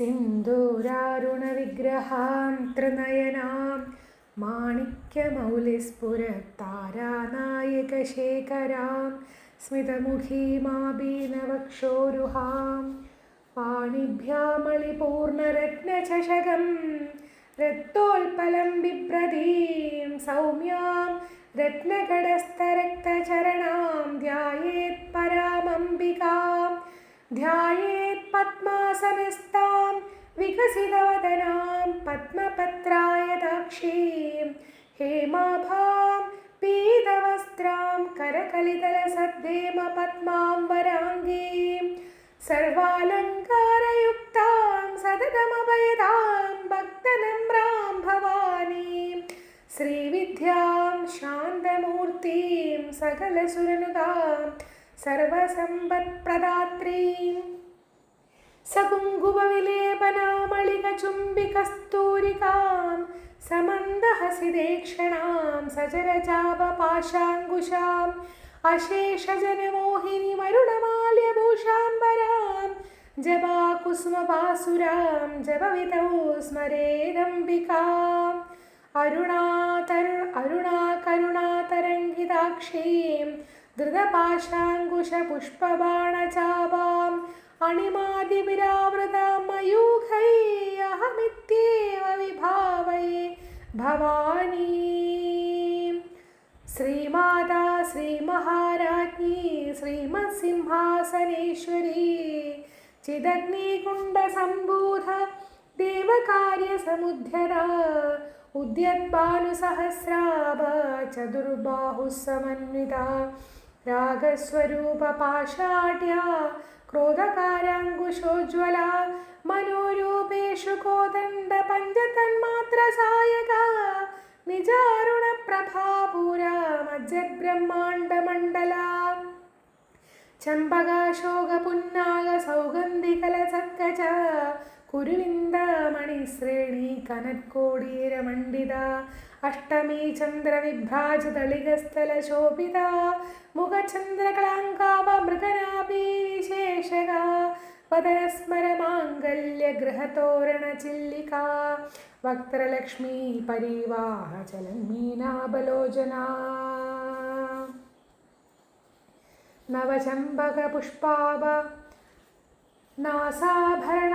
സിന്ദൂരാരുണവിഗ്രഹാം ത്രിനയനാം മാണിക്യമൗലിസ്ഫുരത്താരാനായകശേഖരാം സ്മിതമുഖീമാബീനവക്ഷോരുഹാം പാണിഭ്യാമളിപൂർണരത്നചഷകം രക്തോൽപലം ബിഭ്രതീം സൗമ്യാം രത്നകടസ്ഥരക്തചരണാം ധ്യായേത് പരാമംബികാം ധ്യായേത് पद्मासनस्तां विकसितवदनां पद्मपत्राय दाक्षीं। हेमाभां पीतवस्त्रां करकलिदलसद्देमपद्माम्बराङ्गीं सर्वालङ्कारयुक्तां सततमभयदां भक्तनम्रां भवानीं। श्रीविद्यां शान्तमूर्तिं सकलसुरनुदां सर्वसम्पत्प्रदात्रीम्। സകലസുരനുതാം സർവസമ്പത്പ്രദാത്രീം സകുങ്കുമവിലേപനാമളികചുംബികസ്തൂരികാം സമന്ദഹസിദേക്ഷണാം സചരചാപപാശാങ്കുശാം അശേഷജനമോഹിനിമരുണമാല്യഭൂഷാംബരാം ജപാകുസുമപാസുരാം ജപവിതൗ സ്മരേദംബികാം അരുണാതരു അരുണാകരുണാതരംഗിതാക്ഷീം ധൃതപാശാങ്കുശപുഷ്പബാണചാപാം അണിമാതിവിരാവൃതാം മയൂഖൈ അഹമിത്യേവ വിഭാവയേ ഭവാനീ. ശ്രീമാതാ ശ്രീമഹാരാജ്ഞി ശ്രീമത്സിംഹാസനേശ്വരി. ചിദഗ്നികുണ്ടസംബൂധ ദേവകാര്യസമുദ്ധ്യത ഉദ്യദ്ഭാനുസഹസ്രാഭ ചതുർബാഹുः സമന്വിത രാഗസ്വരൂപപാഷാഢ്യ ക്രോധകാരാങ്കുശോജ്വല മനോരൂപേഷു കോദണ്ഡ പഞ്ചതന്മാത്രസായക നിജാരുണ പ്രഭാപൂര മജ്ജബ്രഹ്മാണ്ഡമണ്ഡല ചമ്പകാശോക പുന്നാഗ സൗഗന്ധികലസക്കച. കുരുവിന്ദമണിശ്രേണി കനത്കോടീരമണ്ഡിത. അഷ്ടമീ ചന്ദ്രവിഭ്രാജതളികസ്ഥല ശോഭിത മുഖചന്ദ്രകളാങ്കാവ മൃഗനാഭീ വിശേഷക വദനസ്മരമാംഗല്യഗൃഹതോരണചില്ലിക വക്ത്രലക്ഷ്മീ പരിവാഹ ചലന്മീനാബലോചനാ നവചമ്പകപുഷ്പാവ നാസാഭരണ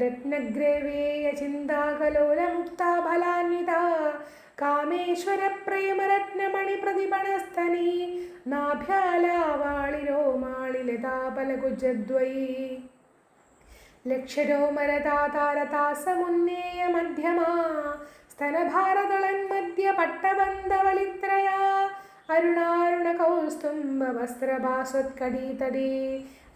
ചിന്താകലോലമുക്താഫലാന്വിത രത്നഗ്രവേയ ചിന്താകലോലമുക്താ ഫലാന്വിത കാമേശ്വര പ്രേമരത്നമണി പ്രതിപണസ്ഥനി നാഭ്യാലാവാളിരോ മാളിലതാപലകുജദ്വൈ ലക്ഷരോമരതാതാരതാസമുന്നേയ മധ്യമാ സ്തനഭാരതളന്മധ്യ പട്ടബന്ധവലിത്രയാ അരുണാരുണ കൗസ്തുംഭ വസ്ത്രഭാസ്വത്കടീതടീ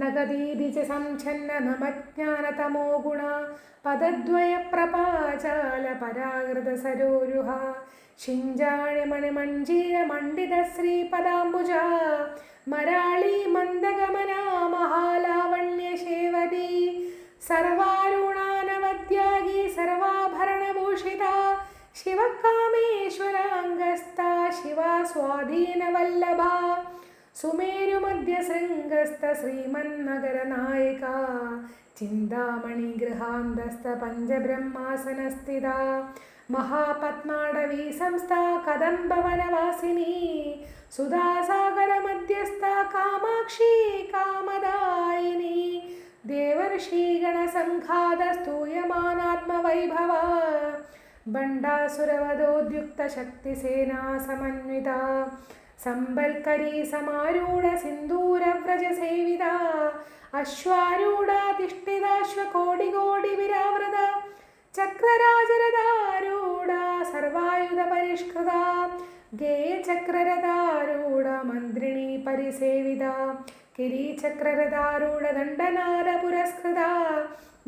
നഗദീതി ച സംഛന്ന നമജ്ഞാനതമോ ഗുണ പദദ്വയ പ്രപാചാല പരാകൃത സരോരുഹ ശിഞ്ചാണി മണിമഞ്ജീര മണ്ഡിത ശ്രീപദാംബുജ മരാളി മന്ദഗമന മഹാലാവണ്യ ശേവതി സർവാരുണാനവദ്യാഗി സർവാഭരണഭൂഷിത. ശിവകാമേശ്വരാംഗസ്ഥ ശിവ സ്വാധീനവല്ലഭ सुमेरुमध्यशृङ्गस्थश्रीमन्नगरनायिका श्रीमन्नगरनायका महापद्माडवी संस्था कदम्बवनवासिनी सुधासागरमध्यस्था कामाक्षी कामदायिनी देवर्षीगणसङ्खादस्तूयमानात्मवैभवा बण्डासुरवधोद्युक्तशक्तिसेनासमन्विता സമ്പൽക്കരീ സമാരൂഢ സിന്ദൂരവ്രജ സേവിത അശ്വാരൂഢാധിഷ്ഠിതാശ്വകോടികോടി വിരാവൃത ചക്രരാജരഥാരൂഢ സർവായുധ പരിഷ്കൃത ഗേയചക്രരഥാരൂഢ മന്ത്രിണി പരിസേവിത കിരീചക്രരഥാരൂഢ ദണ്ഡനാര പുരസ്കൃത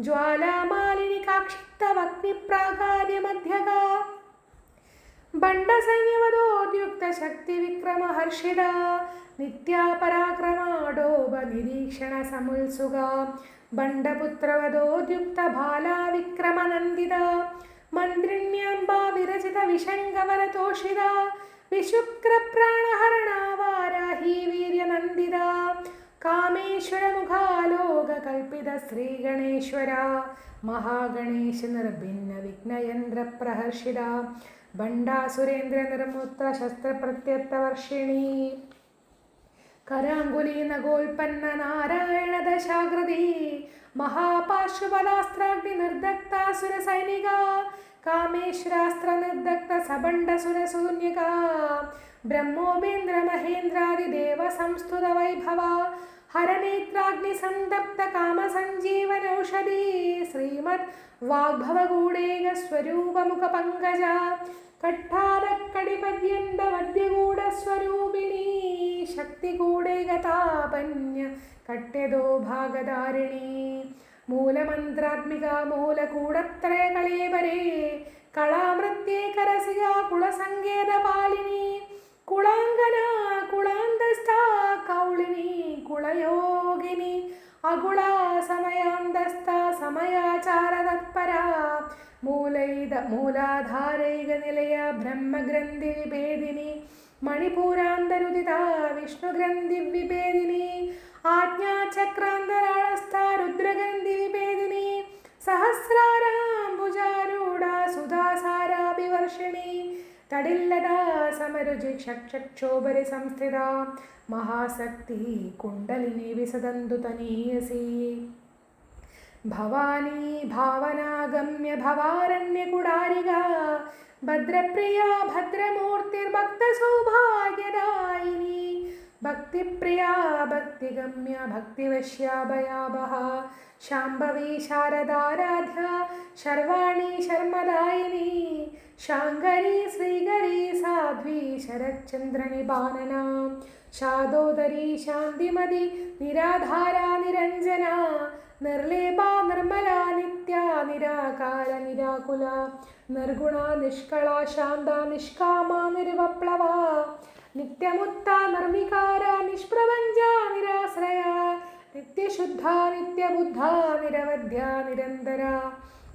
ജ്വാലാമാലിനി കാക്ഷിത്തവഗ്നിപ്രാകാര്യമധ്യക पराक्रमाडोपनिरीक्षणसमुत्सुगा बण्डपुत्रवदोद्युक्तबाला विक्रमनन्दिता मन्त्रिण्यम्बा विरचितविशङ्गवरतोषिता विशुक्रप्राणहरणा वाराही वीर्यनन्दिता कामेश्वरमुखालोककल्पितश्रीगणेश्वर ഭണ്ഡാസുരേന്ദ്ര നിർമുത്ത ശസ്ത്രപ്രത്യത്തവർഷിണി കരാങ്കുലി നഗോൽപ്പന്ന നാരായണ ദശാകൃതി മഹാപാർശ്വപദാസ്ത്രാഗ്നി നിർദഗ്ധാസുര സൈനിക കാമേശ്വരാസ്ത്ര നിർദഗ്ധ സബണ്ഡസുരശൂന്യക ബ്രഹ്മോപേന്ദ്ര മഹേന്ദ്രാദിദേവ സംസ്തുത വൈഭവ ഹരനേത്രാഗ് സന്തപ്ത കാമസഞ്ജീവനൌഷധി ശ്രീമത് വാഗ്ഭവകൂടേക സ്വരൂപമുഖ കട്ട്യതോ ഭാഗധാരിണി മൂലമന്ത്രാത്മിക മൂലകൂടത്രയകളേവരേ കളാമൃത്യേ കരസിക കുളസങ്കേതപാലിനീ ಕುಳಾಂಗನ ಕುಳಾಂದಸ್ಥ ಕೌಳಿನಿ ಕುಳಯೋಗಿನಿ ಅಗುಳ ಸಮಯಾಂದಸ್ಥ ಸಮಯಾಚಾರ ತತ್ಪರ. ಮೂಲೈದ ಮೂಲಾಧಾರೈಗ ನಿಲಯ ಬ್ರಹ್ಮಗ್ರಂಥಿ ವಿಭೇದಿನಿ ಮಣಿಪುರಾಂಧರುದಿತ ವಿಷ್ಣುಗ್ರಂಥಿ ವಿಭೇದಿನಿ ಆಜ್ಞಾಚಕ್ರಾಂಧರಾಳಸ್ಥ ರುದ್ರಗಂಧಿ ವಿಭೇದಿನಿ ಸಹಸ್ರಾರಾಂಬುಜಾರೂಢ ಸುಧಾಸಾರಾಭಿವರ್ಷಿಣಿ तडिल्ल समरुजि संस्थिता महासक्तिः कुण्डलिनी विसदन्तुतनीयसी भवानी भावनागम्य भवारण्यकुडारिगा भद्रप्रिया भद्रमूर्तिर्भक्तसौभाग्यदायिनी ഭക്തിപ്രിയ ഭക്തിഗമ്യ ഭക്തിവശ്യാഭയാഭ ശാംഭവി ശാരദാരാധ്യ ശർവാണി ശർമ്മദായിനി. ശാങ്കരി ശ്രീകരി സാധ്വി ശരച്ചന്ദ്രനിപാനന ശാദോദരി ശാന്തിമതി നിരാധാര നിരഞ്ജന. നിർലേപ നിർമ്മല നിത്യ നിരാകാര നിരാകുല. നിർഗുണ നിഷ്കള ശാന്ത നിഷ്കാമ നിർവപ്ലവ നിത്യമുത്ത നിർവികാര നിഷ്പ്രപഞ്ച നിരാശ്രയ. നിത്യശുദ്ധ നിത്യബുദ്ധ നിരവധ്യ നിരന്തര.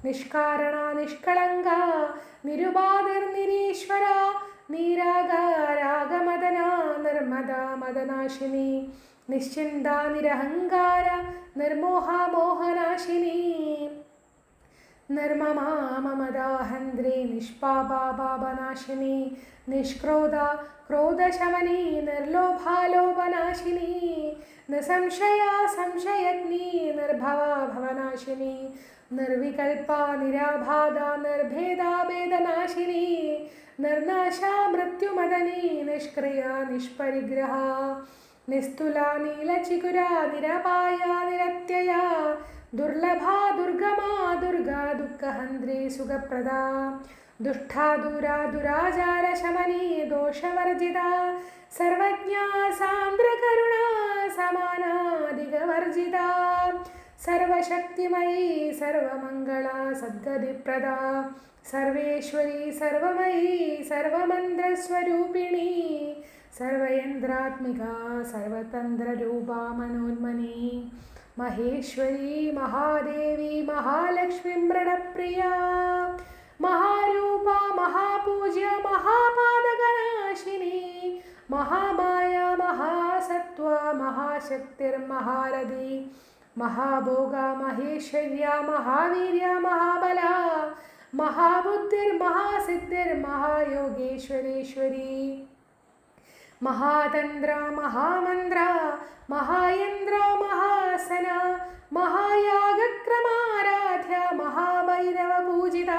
നിഷ്കാരണ നിഷ്കളങ്ക നിരുപാതിർനിരീശ്വര നീരാഗാരാഗമദന നിർമ്മദ മദനാശിനി. നിശ്ചിന്ത നിരഹങ്കാര നിർമോഹ മോഹനാശിനി. निर्ममा ममदाहन्द्री निष्पापा निष्क्रोधा क्रोधशमनी निर्लोभालोभनाशिनी न संशया संशयग्नी, निर्भवा भवनाशिनी, निर्विकल्पा निराभादा निर्भेदा भेदनाशिनी निर्नाशा मृत्युमदनी, निष्क्रिया निष्परिग्रहा, निस्तुला नीलचिकुरा, निरपाया निरत्यया, दुर्लभा दुर्गमा दुर् ദുഃഖഹന്ത്രി സുഖപ്രദ ദുഷ്ടാ ദുരാ ദുരാചാര ശമനി ദോഷവർജിത സർവജ്ഞ സാന്ദ്രകരുണ സമാനാധികവർജിത സർവശക്തിമയി സർവമംഗള സദ്ഗതിപ്രദ സർവേശ്വരി സർവമയി സർവമന്ത്രസ്വരൂപിണി സർവയന്ത്രാത്മിക സർവതന്ത്രരൂപ മനോന്മനി महेश्वरी, महादेवी, महालक्ष्मी, मृणप्रिया, महारूपा, महापूज्य, महापादकनाशिनी, महामाया, महासत्त्व महाशक्तिर्महारथी महाभोगा, महेश्वर्या, महावीर्या, महाबला, महाबुद्धिर्महासिद्धिर्महायोगेश्वरेश्वरी। മഹാതന്ത്ര മഹാമന്ത്ര മഹായന്ത്ര മഹാസന മഹായാഗക്രമാരാധ്യ മഹാഭൈരവ പൂജിത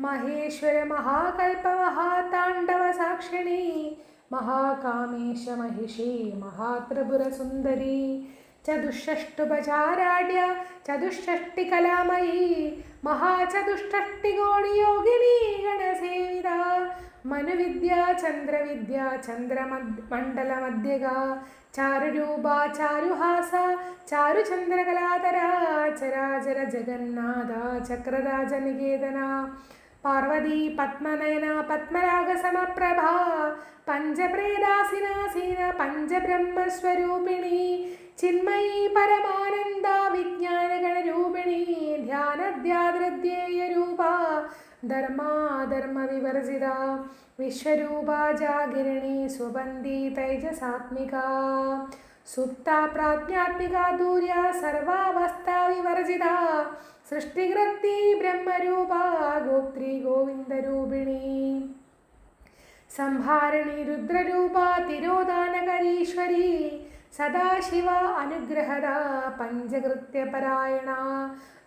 മഹേശ്വര മഹാകൽപ മഹാതാണ്ഡവ സാക്ഷിണി മഹാകാമേശ മഹിഷി മഹാത്രിപുര സുന്ദരി ചതുഷ്ടുപചാരാഢ്യ ചതുഷ്ടികലാമയീ മഹാചതുഷ്ടികോടിയോഗിനി ഗണസേവിത മനുവിദ്യ ചന്ദ്രവിദ്യ ചന്ദ്രമണ്ഡലമധ്യക ചാരുരൂപ ചാരുഹാസ ചാരുചന്ദ്രകലാതര ചരാചര ജഗന്നാഥ ചക്രരാജ നികേതന പാർവതി പത്മനയന പത്മരാഗസമപ്രഭ പഞ്ചപ്രേദാസിനാസീന പഞ്ചബ്രഹ്മസ്വരൂപിണി ചിന്മയി പരമാനന്ദ ധർമാധർമ്മ വിവർജിത വിശ്വരൂപ ജാഗിരണി സ്വബന്ധി തൈജസാത്മിക. സുപ്ത പ്രാജ്ഞാത്മിക ദൂര്യ സർവാവസ്ഥ വിവർജിത. സൃഷ്ടികൃത്തി ബ്രഹ്മരൂപ ഗോത്രി ഗോവിന്ദരൂപിണി. സംഹാരണി രുദ്രരൂപ തിരോധാനകരീശ്വരി. സദാശിവ അനുഗ്രഹത പഞ്ചകൃത്യപരായണ.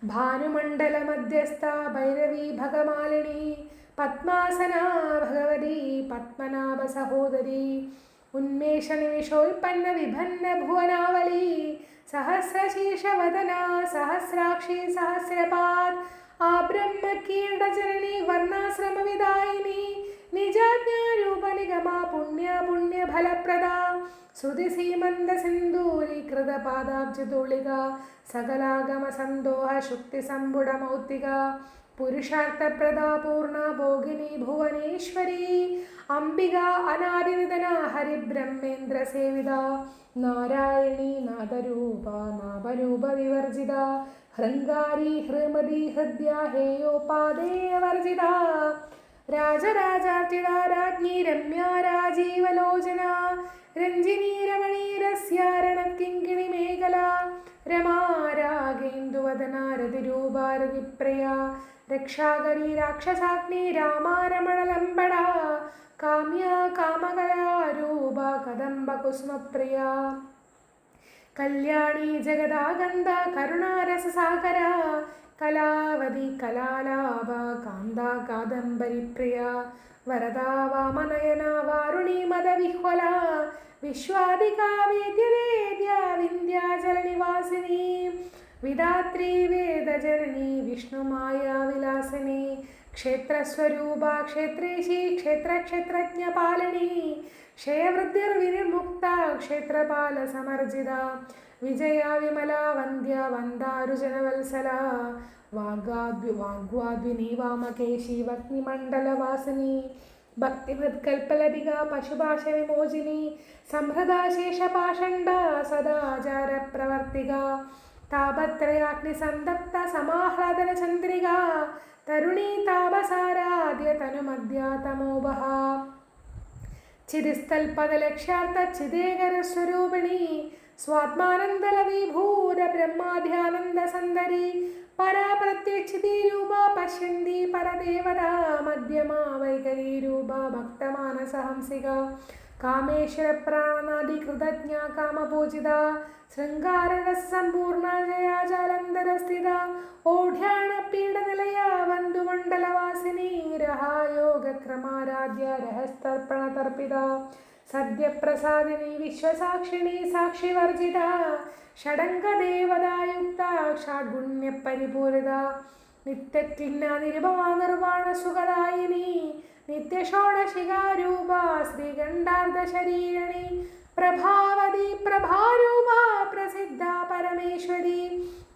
ഭാനുമണ്ഡലമധ്യസ്ഥ ഭൈരവി ഭഗമാലിനി. പത്മാസന ഭഗവതി പത്മനാഭ സഹോദരി. ഉന്മേഷ നിമിഷോൽപ്പന്ന വിഭന്ന ഭുവനാവലി. സഹസ്രശീർഷവദന സഹസ്രാക്ഷി സഹസ്രപാത് ആ ബ്രഹ്മകീടചരണി വർണാശ്രമവിദായിനി. നിജാജ്ഞാരൂപ നിഗമ പുണ്യ പുണ്യ ഫലപ്രദ ശ്രുതി സീമന്ത സിന്ദൂരീകൃത പാദാബ്ജതുളിക സകലാഗമ സന്തോഹ ശുക്തി സംബുട മൗത്തിക പുരുഷാർത്ഥപ്രദ പൂർണ ഭോഗിനി ഭുവനേശ്വരി അംബിക അനാദിനിതന ഹരിബ്രഹ്മേന്ദ്ര സേവിത നാരായണി നാദരൂപ നാഭരൂപ വിവർജിത ഹൃങ്കാരി ഹൃമതി ഹൃദ്യ ഹേയോപാദേയവർജിത രാജരാജാർച്ചിത രാജ്ഞി രമ്യ രാജീവലോചന രഞ്ജിനി മേഖല. രമാരാഗേന്ദുവദനാരതിരൂപാരതിപ്രയാ രക്ഷാകരി രാക്ഷസാഗ്നി രാമാരമണലംബട കാമ്യ കാമകലാരൂപ കദംബ കുസുമപ്രിയ. കല്യാണി ജഗദാഗന്ധ കരുണാരസസാഗര കലാവതി കലാലാഭ കാന്ത കാദംബരി പ്രിയ വരദാ വാമനയന വാരുണി മദവിഹ്വല വിശ്വാദികാ വേദ്യവേദ്യ വിന്ധ്യാചല നിവാസിനി വിധാത്രി വേദജനനി വിഷ്ണുമായ വിലാസിനി ക്ഷേത്രസ്വരൂപ ക്ഷേത്രേശി ക്ഷേത്രക്ഷേത്രജ്ഞ പാലിനി ക്ഷയവൃദ്ധിർവിനിർമുക്ത ക്ഷേത്രപാല സമർജിത വിജയ വിമല വന്ദ്യ വന്ദാരുജനവത്സല വാഗ്വാദ്വി വാഗ്വാദ്വിനി വാമകേശി വഗ്നിമണ്ഡലവാസിനി ഭക്തിമത്കൽപ്പലതിക പശുഭാഷ വിമോചിനി സംഹൃദാശേഷപാഷണ്ഡ സദാചാര പ്രവർത്തിക താപത്രയാഗ്നി സന്തപ്ത സമാഹ്ലാദന ചന്ദ്രിക തരുണീ താപസാരാദ്യ തനുമദ്യ തമോഭ ചിതിസ്ഥൽപദലക്ഷ്യാർത്ഥ ചിദേകരസ്വരൂപിണി സ്വാത്മാനന്ദലവിഭൂര ബ്രഹ്മാധ്യാനന്ദ സന്ദരി പരാപ്രത്യക്ഷിതി രൂപ പശ്യന്തി പരദേവതാ മധ്യമാ വൈകരീരൂപ ഭക്തമാനസഹംസിക. കാമേശ്വര പ്രാണനാദി കൃതജ്ഞ കാമപൂജിത ശൃംഗാരസമ്പൂർണ ജയാജാലന്തരസ്ഥിത ഓഢ്യാണ പീഠനിലയ വന്ധുമണ്ഡലവാസിനി രഹായോഗക്രമാരാധ്യ രഹസ്തർപ്പണതർപ്പിത സദ്യപ്രസാദിനി വിശ്വസാക്ഷിണി സാക്ഷിവർജിത ഷഡംഗദേവതായുക്ത ഷാഡ്ഗുണ്യപരിപൂരിത നിത്യക്ലിന്ന നിരുപമാ നിർവാണ സുഖദായിനി നിത്യഷോഡശികാരൂപ ശ്രീകണ്ഠാർദ്ധശരീരണി പ്രഭാവതി പ്രഭാരൂപ പ്രസിദ്ധ പരമേശ്വരി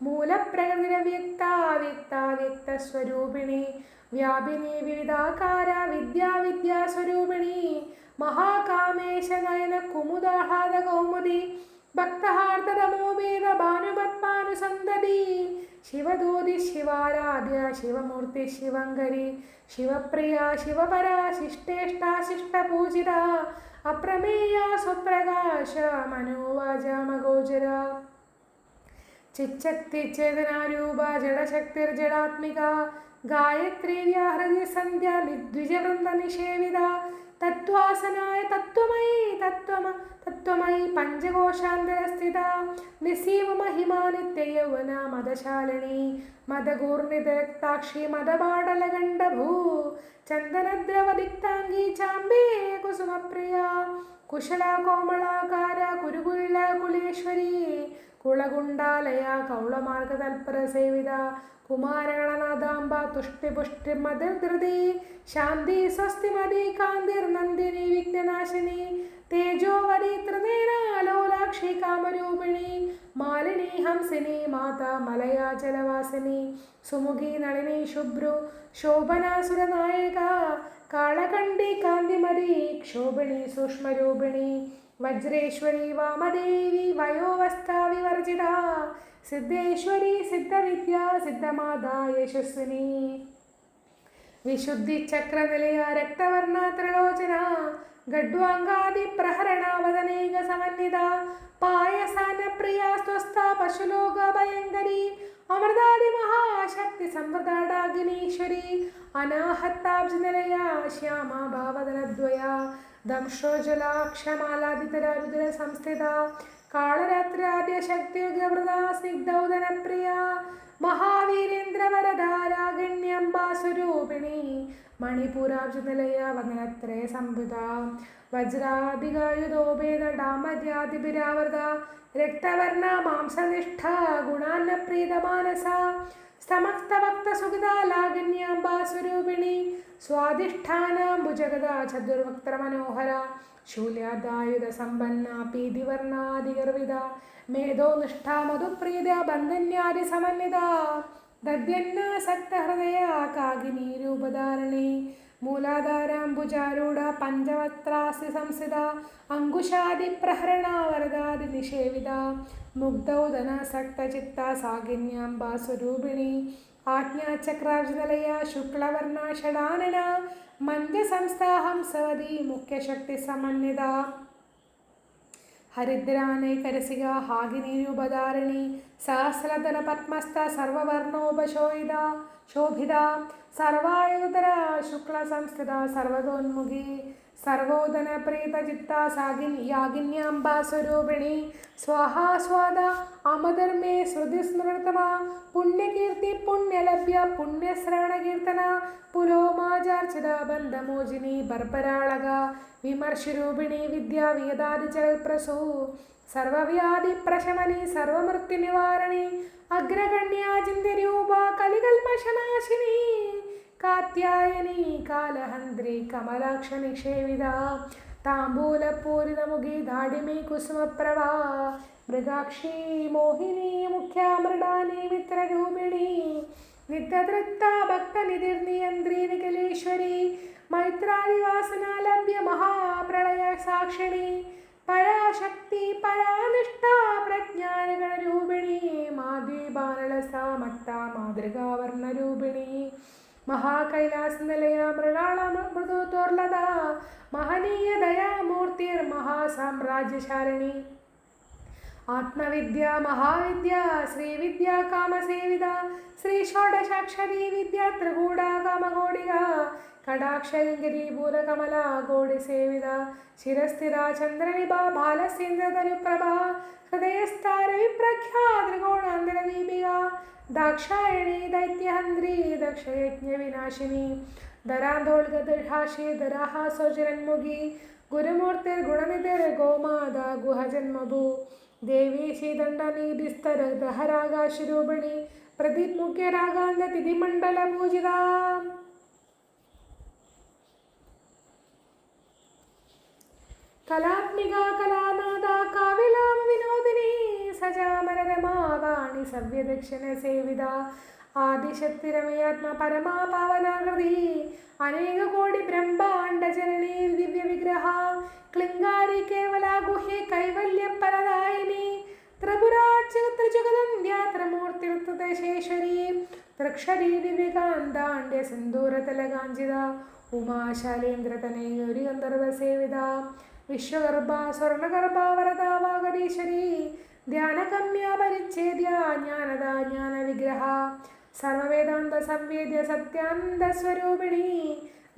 മൂലപ്രകൃതിരവ്യക്ത വ്യക്ത വ്യക്തസ്വരൂപിണി വ്യാപിനി വിവിധാകാര വിദ്യാവിദ്യാസ്വരൂപിണി കുമുദാഹ്ലാദ കൗമുദി ഭാനുപത്മാനുസന്തതി ശിവദൂതി ശിവാരാധ്യ ശിവമൂർത്തി ശിവങ്കരി ശിവപ്രിയ ശിവപര ശിഷ്ടേഷ്ട ശിഷ്ടപൂജിത അപ്രമേയ സ്വപ്രകാശ മനോവാചാമഗോചര ചിച്ചക്തി ചേതനാരൂപ ജഡശക്തിർജടാത്മിക ഗായത്രി വ്യാഹൃതി സന്ധ്യ നിദ്വിജവൃന്ദ നിഷേവിത തത്വാസനായ തത്വമയി തത്വമ തത്വമയി പഞ്ചകോശാന്തരസ്ഥിത നിസീവ മഹിമാ നിത്യയൗവന മദശാലിനി മദകൂർണിതക്താക്ഷി ചന്ദനദ്രവദിക്താംഗി ചാമ്പേ കുസുമപ്രിയ. കുശല കോമളാകാര കുരുകുല കുലേശ്വരി. കുളകുണ്ടാലയ കൗളമാർഗ തൽപര സേവിത കുമാരഗണനാഥാംബ തുഷ്ടിപുഷ്ടി മതിർധൃതി ശാന്തി സ്വസ്തിമതി കാന്തിർ നന്ദിനി വിഘ്നനാശിനി. തേജോവരി ത്രിനേനാലോലാക്ഷി കാമരൂപിണി മാലിനി ഹംസിനി മാത മലയാചലവാസിനി സുമുഖി നളിനി ശുഭ്രു ശോഭനാസുരനായക കാളകണ്ഠി കാന്തിമതി ക്ഷോഭിണി സൂക്ഷ്മരൂപിണി വജ്രേശ്വരി വാമദേവി വയോവസ്ഥാ വിവർജിത സിദ്ധേശ്വരി സിദ്ധവിദ്യ സിദ്ധമാത യശസ്വിനി. വിശുദ്ധി ചക്രനിലയ രക്തവർണ ത്രിലോചന ഗഡ്വാങ്കാദി പ്രഹരണാവതനേക സമന്വിത പായസാന പ്രിയ സ്വസ്ഥ അമൃതാദി മഹാശക്തി സമ്പ്രദാടാഗ്നീശ്വരി. അനാഹത്താബ്ജനലയ ശ്യാമ ഭാവതനദ്വയ ദംശോജലാക്ഷമാലാദിതരുദ്ര സംസ്ഥിത കാളരാത്രാദ്യ സ്നിഗ്ധൗദനപ്രിയ മഹാവീരേന്ദ്രവരധാരാഗണ്യംബാസ്വരൂപിണി മണിപൂരാബ്ജനിലയ വദനത്രയ സംഭൃത വജ്രാധികായുധോഭേദാമര്യാദിഭിരാവൃത രക്തവർണ മാംസനിഷ്ഠ ഗുണാന്നപ്രീതമാനസ. സമസ്തഭക്തസുഗിതാലാഗണ്യാംബാസ്വരൂപിണി സ്വാധിഷ്ഠാനാംബുജഗദ ചതുർവക്ത്രമനോഹര ശൂല്യാദായുധ സമ്പന്ന പീതിവർണാദിഗർവിത മേധോനിഷ്ഠ മധുപ്രീത ബന്ധന്യാദി സമന്വിത ദദ്യന്നാസക്തഹൃദയ കാകിനി രൂപധാരണി മൂലാധാരാംബുജാരൂഢ പഞ്ചവത്രാസി സംസ്ഥിത അങ്കുശാദി പ്രഹരണ വരദാദി നിഷേവിത. മുഗ്ധൗദന സക്തചിത്ത സാഗിന്യാംബ സ്വരൂപിണി. ആജ്ഞാചക്രാർജുനലയ ശുക്ലവർണ ഷടാനന മന്ദസംസ്ഥാഹംസവതി മുഖ്യശക്തി സമന്വിത ഹരിദ്രാനൈകരസിക ഹാഗിനീരൂപധാരണി സഹസ്രധന പത്മസ്ഥ സർവവർണോപശോഭിത ശോഭിത സർവായുധര ശുക്ല സംസ്കൃത സർവതോന്മുഖി സർവോദന പ്രീത ചിത്ത സാഗിൻ യാഗിന്യാംബ സ്വരൂപിണി സ്വാഹാ സ്വാദ അമധർമ്മേ ശ്രുതി സ്മൃതമ പുണ്യകീർത്തി പുണ്യലഭ്യ പുണ്യശ്രവണകീർത്തന പുലോമാചാർച്ചിത ബന്ധമോചിനി ബർബരാളക വിമർശരൂപിണി സർവവ്യാധി പ്രശമനി സർവമൃത്യു നിവാരണി അഗ്രഗണ്യാചിന്തിരൂപ കലികൽമശനാശിനി കാത്യായനി കാലഹന്ത്രി കമലാക്ഷ നിഷേവിത താംബൂലപൂരിതമുഖി ദാഡിമി കുസുമപ്രഭാ മൃഗാക്ഷി മോഹിനി മുഖ്യാമൃഡാനി മിത്രരൂപിണി നിത്യതൃത്ത ഭക്തനിധിർനിയന്ത്രി നിഖിലേശ്വരി മൈത്രാദിവാസനാലഭ്യ മഹാപ്രളയ സാക്ഷിണി പരാശക്തി പരാനിഷ്ഠ പ്രജ്ഞാനഗണരൂപിണി മാദ്വീപാനളസാമത്ത മാതൃകാവർണരൂപിണി മഹാകൈലാസ നിലയ മൃണാള മൃദുതോർലത മഹനീയ ദയാമൂർത്തിർ മഹാസാമ്രാജ്യശാലിനി आत्मविद्या महाविद्या श्री विद्या काम सेविदा श्री षोडशाक्षरी विद्या, त्रिगूढा कामगोडिगा कडाक्षङ्गिरीभूरकमला गोडिसेविदा शिरस्थिरा चन्द्रनिभा बालसेन्द्रतनुप्रभा विप्रख्या रविप्रख्या त्रिकोणान्तरदीपिका दाक्षायणी दैत्यहंद्री दक्ष यज्ञ दैत्यहन्द्री दक्षयज्ञविनाशिनी दरान्दोल्गदृढाशि दराः स्वजन्मुखी गुरुमूर्तिर्गुणनिधिर्गोमादा गुहजन्मभू। ദേവീ ശ്രീദണ്ഡനീതിസ്തര ദഹരാകാശരൂപിണി പ്രതിമുഖ്യരാഗാന്ത തിഥിമണ്ഡല പൂജിത കലാത്മിക കലാനാഥ കാവിലാമ വിനോദിനി സജാമരരമാവാണി സവ്യദക്ഷിണ സേവിത. ആദിശക്തിരമയാത്മ പരമാപാവനാകൃതി. അനേക കോടി ബ്രഹ്മാണ്ട ജനനീ ദിവ്യ വിഗ്രഹ. ക്ലിംഗാരി കേവല ഗുഹ്യ കൈവല്യ പരദായിനി. ത്രിപുരാ ത്രിജഗതന്ധ്യ ത്രിമൂർത്തി വിഗ്രഹ സർവവേദാന്ത സംവേദ്യ സത്യാനന്ദ സ്വരൂപിണി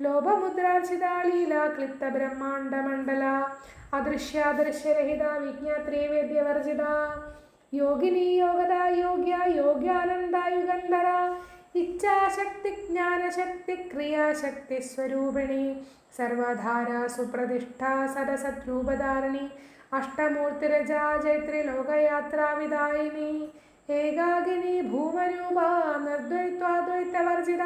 ലോപമുദ്രാർച്ചിത ലീല ക്ലിപ്ത ബ്രഹ്മാണ്ഡ മണ്ഡല അദൃശ്യാദൃശ്യരഹിത വിജ്ഞാത്രി വേദ്യവർജിത യോഗിനി യോഗത യോഗ്യ യോഗ്യാനന്ദ യുഗന്ധര ഇച്ഛാശക്തി ജ്ഞാനശക്തി ക്രിയാശക്തി സ്വരൂപിണി സർവധാര സുപ്രതിഷ്ഠ സദസദ്രൂപധാരിണി അഷ്ടമൂർത്തിരജാ ജൈത്രി ലോകയാത്രാവിദായിനി ഏകാകിനി ഭൂമരൂപ നിർദ്വൈത്വാദ്വൈതവർജിത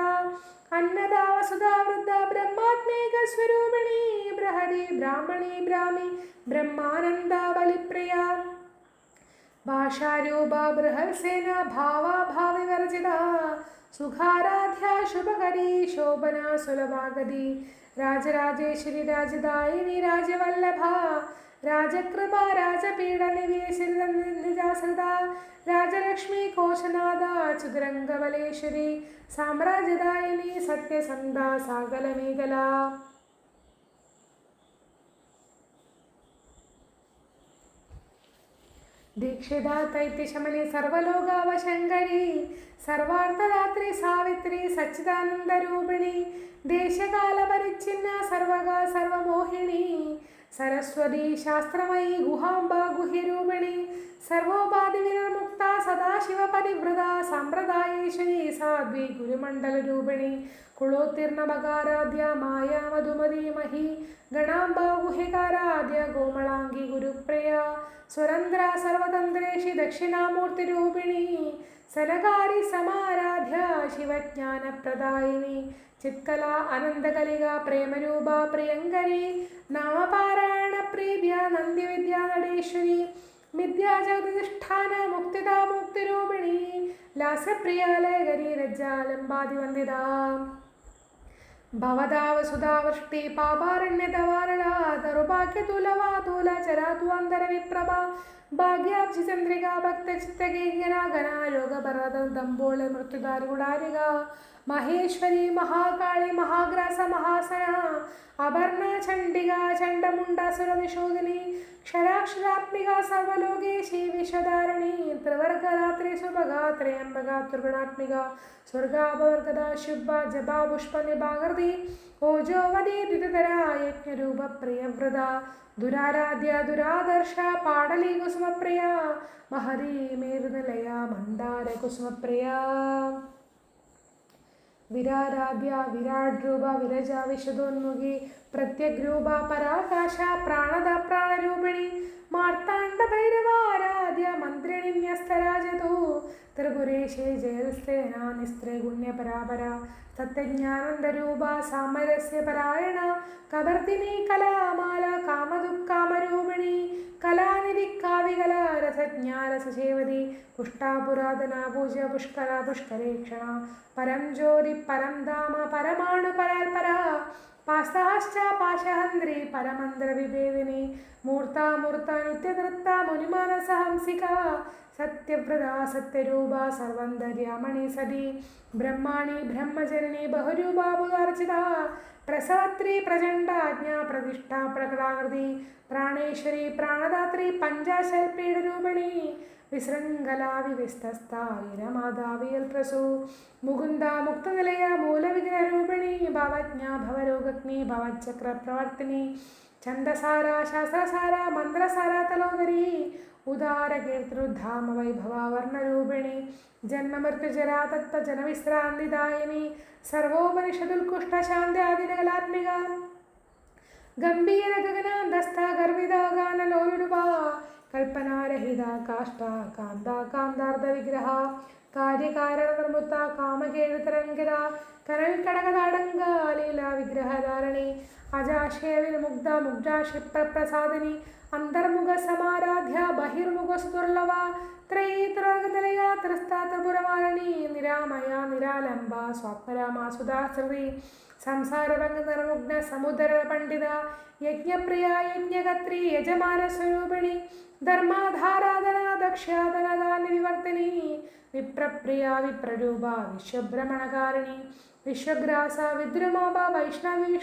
അന്നദാ വസുധാ വൃദ്ധ ബ്രഹ്മാത്മേക സ്വരൂപിണി ബ്രഹരി ബ്രാഹ്മണി ബ്രാഹ്മി ബ്രഹ്മാനന്ദ ബലിപ്രിയ. ഭാഷാരൂപ ബൃഹൽസേന ഭാവാഭാവി വർജിത സുഖാരാധ്യ ശുഭകരി ശോഭന സുലഭാഗതി. രാജരാജേശ്വരി രാജദായിനി രാജവല്ലഭ രാജകൃപ രാജപീഠ നിവേശിത രാജലക്ഷ്മി കോശനാഥ ചതുരംഗബലേശ്വരി സാമ്രാജ്യദായിനി സത്യസന്ധ സാഗലമേഖല. ദീക്ഷിത തൈത്യശമനി സർവലോകാവശങ്കരി സർവാർത്ഥദാത്രി സാവിത്രി സച്ചിദാനന്ദരൂപിണി ദേശകാല പരിച്ഛിന്ന സർവക സർവമോഹിനി സരസ്വതി ശാസ്ത്രമയി ഗുഹാംബ ഗുഹ്യരൂപിണി സർവോപാധിവിരമുക്ത സദാശിവ പരിവൃത സമ്പ്രദായേശ്വരി സാധ്വി ഗുരുമണ്ഡല രൂപിണി കുളോത്തീർണ മകാരാധ്യ മായാ മധുമതി മഹി ഗണാംബ ഗുഹ്യകാരാധ്യ കോമളാംഗി ഗുരുപ്രിയ സ്വരന്ദ്ര സർവതന്ത്രേഷി ദക്ഷിണാമൂർത്തിരൂപിണി സനകാരി സമാരാധ്യ ശിവജ്ഞാനപ്രദായിനി ചിത്കല അനന്തകലിക പ്രേമരൂപ പ്രിയങ്കരി നാമപാരായണ പ്രീത്യ നന്ദിവിദ്യ നടേശ്വരി മിഥ്യാജഗതിഷ്ഠാന മുക്തിതാ മുക്തിരൂപിണി ലാസപ്രിയാലയകരി ലജ്ജാലംബാദിവന്ദിത ഭവതാവസുധാവൃഷ്ടി പാപാരണ്യതവാരള ദറുഭാഗ്യതുലവാതുല ചരാതുവാന്തര വിപ്രഭ ഭാഗ്യാബ്ജി ചന്ദ്രിക ഭക്തചിത്തഗീഗനാഗന ദമ്പോൾ മൃത്യുദാരുടാരിക മഹേശ്വരി മഹാകാളി മഹാഗ്രാസ മഹാസന അപർണ ചണ്ഡിക ചണ്ഡമുണ്ടാസുരനിശോധിനി ക്ഷരാക്ഷരാത്മിക സർവലോകേശി വിശ്വധാരണി ത്രിവർഗരാത്രി സുഭഗ ത്രയംബക ത്രിഗുണാത്മിക സ്വർഗാപവർഗദ ശുഭ ജപാ പുഷ്പ നിഭാകൃതി ഓജോവതി ദ്വിതര യജ്ഞരൂപ പ്രിയവ്രത ദുരാരാധ്യ ദുരാദർശ പാടലി കുസുമപ്രിയ. മഹതി മേരുനിലയ മന്ദാര കുസുമപ്രിയ. വിരാരാധ്യ വിരാട് രൂപ വിരജ വിശദോന്മുഖി പ്രത്യഗ്രൂപ പരാകാശ പ്രാണദ പ്രാണരൂപിണി. മാർത്താണ്ഡ ഭൈരവാരാധ്യ ത്രിപുരേശേ ജയസ്തേന നിസ്ത്രേ ഗുണ്യപരാപര സത്യജ്ഞാനന്ദരൂപ സാമരസ്യ പരായണ. കവർത്തിനി കലാമാല കാമദുഃഖാമരൂപിണി കലാനിധി കാവികല രസജ്ഞാരസേവതി പുഷ്ടാപുരാതന പൂജ പുഷ്കര പുഷ്കരേക്ഷണ. പരം ജ്യോതി പരം ധാമ പരമാണു പരാൽപര പാസ്താശ്ച പാശഹന്ത്രി പരമന്ത്ര വിഭേദിനി മൂർത്താമൂർത്ത നിത്യനൃത്ത മുനിമാനസഹംസിക സത്യവ്രത സത്യരൂപ സർവന്തര്യാമണി സതി ബ്രഹ്മാണി ബ്രഹ്മചരണി ബഹുരൂപാപുകാർച്ചിത പ്രസവത്രി പ്രചണ്ഡാജ്ഞ പ്രതിഷ്ഠ പ്രകടാകൃതി പ്രാണേശ്വരി പ്രാണദാത്രി പഞ്ചാശൽപീഠരൂപിണി വിശൃംഖല വിവിസ്തസ്ഥായിരമാതാവിയൽ പ്രസു മുകുന്ദ മുക്തനിലയ മൂലവിഗ്രഹരൂപിണി ഭവജ്ഞ ഭവരോഗഗ്നി ഭവചക്ര പ്രവർത്തിനി ഛന്ദസാര ശാസ്ത്രസാര മന്ത്രസാര തലോദരി ഉദാര വൈഭവാവർണരൂപിണി ജന്മമൃത്യുജരാ തത്വജനവിശ്രാന്തിദായിനി സർവോപനിഷദുൽകുഷ്ട ശാന്താദിനകലാത്മിക ഗംഭീര ഗഗനാന്തസ്ഥ കൽപ്പനാരഹിത കാഷ്ട കാന്ത കാന്താർദ്ധ വിഗ്രഹ കാര്യകാരണ നിർമ്മുത്ത കാമകേഴുതരംഗിത കനൽ കടകതാടങ്ക ലീല വിഗ്രഹധാരണി അജാശയവിൽ മുഗ്ധ മുഗ്ധാക്ഷിപ്രസാദിനി അന്തർമുഖ സമാരാധ്യ ബഹിർമുഖ സ്തുർലവ ത്രയീത്രവർഗതലയ ത്രിസ്താത്രപുരമാരണി നിരാമയ നിരാലംബ സ്വാത്മരാമ സുധാശ്രുതി സംസാരഭംഗ നിർമുഗ്ന സമുദ്ര പണ്ഡിത യജ്ഞപ്രിയ യജ്ഞകത്രി ധർമാധാരാധന ദക്ഷ്യാധനദാന വിവർത്തനി വിപ്രപ്രിയ വിപ്രരൂപ വിശ്വഭ്രമണകാരിണി വിശ്വഗ്രാസ വിദ്രുമോപ വൈഷ്ണവി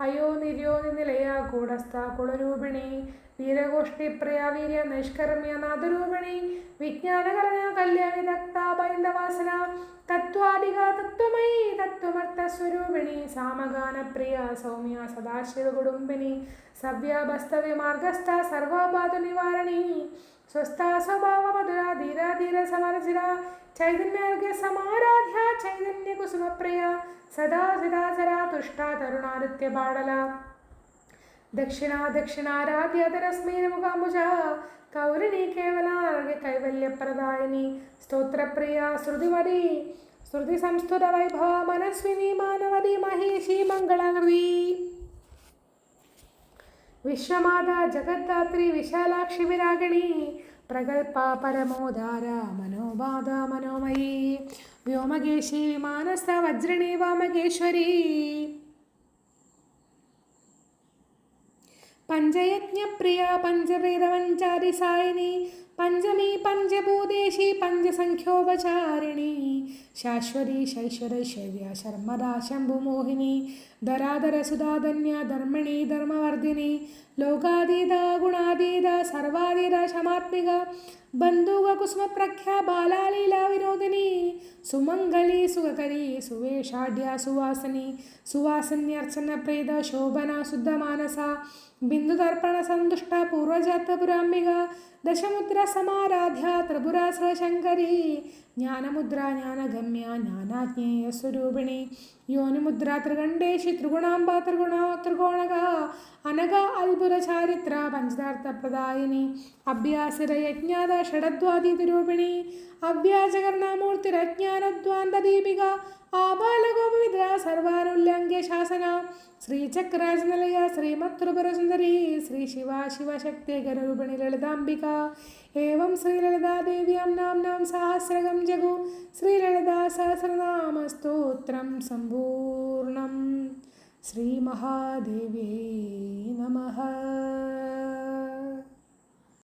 അയോ നിര്യോ നിലയ കൂടസ്ഥ കുളരൂപിണി വീരഗോഷ്ഠിപ്രിയ വീര്യ നൈഷ്കർമ്മ്യ നാദരൂപിണി വിജ്ഞാനകരണ കല്യാണി ദക്ത ബൈന്ദവാസന തത്വമയി സാമഗാനപ്രിയ സൗമ്യ శివగుడుంబిని సవ్యాభస్తవ్య మార్గస్థ సర్వబాధ నివారణి. స్వస్థ స్వభావ మధుర ధీర ధీర సమరసిర చైతన్యార్ఘ్య సమారాధ్య చైతన్య కుసుమ ప్రియ సదా సదాసరా తుష్టా తరుణాదిత్య బాడల. దక్షిణా దక్షిణారాధ్య తరస్మై నముగాంబుజ కేవల ఆరోగ్య కైవల్య ప్రదాయని. స్తోత్రప్రియ శృతివరి శృతి సంస్థుత వైభవ మనస్విని మానవది మహిషి మంగళవీ വിശ്വമാത ജഗദ്ധാത്രി വിശാലാക്ഷി വിരാഗിണി. പ്രഗൽഭ പരമോദാര മനോബാധ മനോമയി. വ്യോമകേശി വിമാനസ്ഥ വജ്രിണി വാമകേശ്വരി. പഞ്ചയജ്ഞപ്രിയ പഞ്ചവേദവഞ്ചാരി സായിനി. പഞ്ചമി പഞ്ചഭൂതേശി പഞ്ചസംഖ്യോപചാരിണി. ശാശ്വതി ശൈശ്വരൈശ്വര്യ ശർമ്മദാ ശംഭുമോഹിനി. ധരാധര സുധാധന്യ ധർമ്മിണി ധർമ്മവർദ്ധിനി. ലോകാതീത ഗുണാതീത സർവാതീത ശമാത്മിക. ബന്ധുക കുസുമപ്രഖ്യ ബാലാലീല വിനോദിനി. സുമംഗലി സുഖകരി സുവേഷാഢ്യ സുവാസനി. സുവാസന്യർച്ചന പ്രീത ശോഭന ശുദ്ധമാനസ ബിന്ദുതർപ്പണ സന്തുഷ്ട പൂർവജാത്ത പുരാംബിക ദശമുദ്ര സമാരാധ്യ ത്രിപുരാശ്ര ശങ്കരി ജ്ഞാനമുദ്ര ജ്ഞാനഗമ്യ ജ്ഞാനാജ്ഞേയ സ്വരൂപിണി. യോനിമുദ്ര ത്രികണ്ഡേശി ത്രിഗുണാംബ ത്രിഗുണ ത്രികോണക അനഘ അത്ഭുത ചാരിത്ര പഞ്ചതാർത്ഥ പ്രദായിനി. അഭ്യാസിര യജ്ഞാത ഷഡദ്വാദീതരൂപിണി അവ്യാജകർണമൂർത്തിരജ്ഞാനദ്വാന്ത ആപാലഗോപവിദ്ര സർവാനുല്ലംഘ്യ ശാസന. ശ്രീചക്രാജനലയ ശ്രീമത്രിപുരസുന്ദരി ശ്രീ ശിവ ശിവശക്തികരൂപിണി ലളിതാംബിക. ഏവം ശ്രീലളിതാദേവ്യാം നാം സഹസ്രകം ജഗു ശ്രീലളിതാ സഹസ്രനാമസ്തോത്രം സമ്പൂർണം ശ്രീമഹാദേവ്യൈ നമഃ.